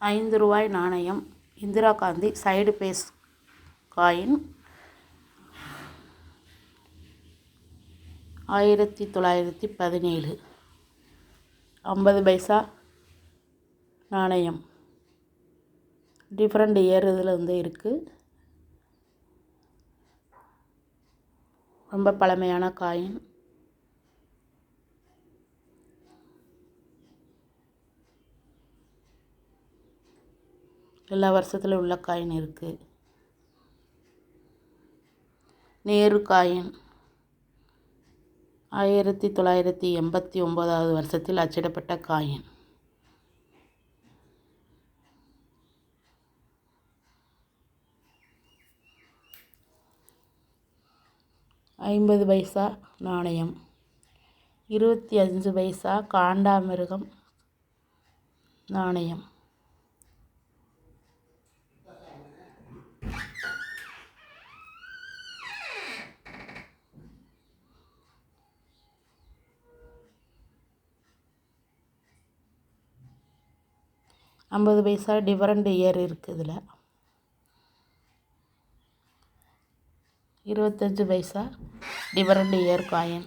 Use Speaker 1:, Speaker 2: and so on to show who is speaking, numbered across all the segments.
Speaker 1: ஐந்து ரூபாய் நாணயம். Indira Gandhi side face coin. ஆயிரத்தி தொள்ளாயிரத்தி பதினேழு. ஐம்பது பைசா நாணயம். டிஃப்ரெண்ட் இயர் இதில் வந்து இருக்குது ரொம்ப பழமையான காயின். எல்லா வருஷத்தில் உள்ள காயின் இருக்குது நேரு காயின். ஆயிரத்தி தொள்ளாயிரத்தி எண்பத்தி ஒம்போதாவது வருஷத்தில் அச்சிடப்பட்ட காயின். ஐம்பது பைசா நாணயம். இருபத்தி அஞ்சு பைசா காண்டாமிருகம் நாணயம். ஐம்பது பைசா டிஃபரெண்ட் இயர் இருக்குது இதில். இருபத்தஞ்சி பைசா டிஃபரெண்ட் இயர் காயின்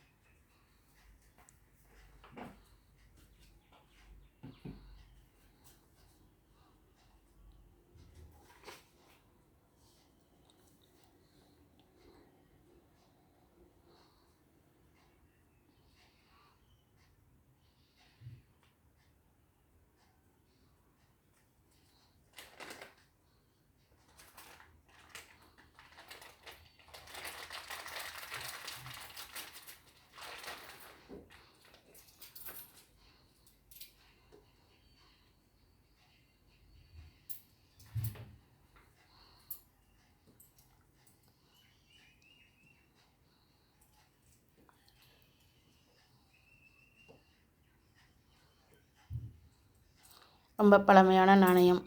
Speaker 1: ரொம்ப பழமையான நாணயம்.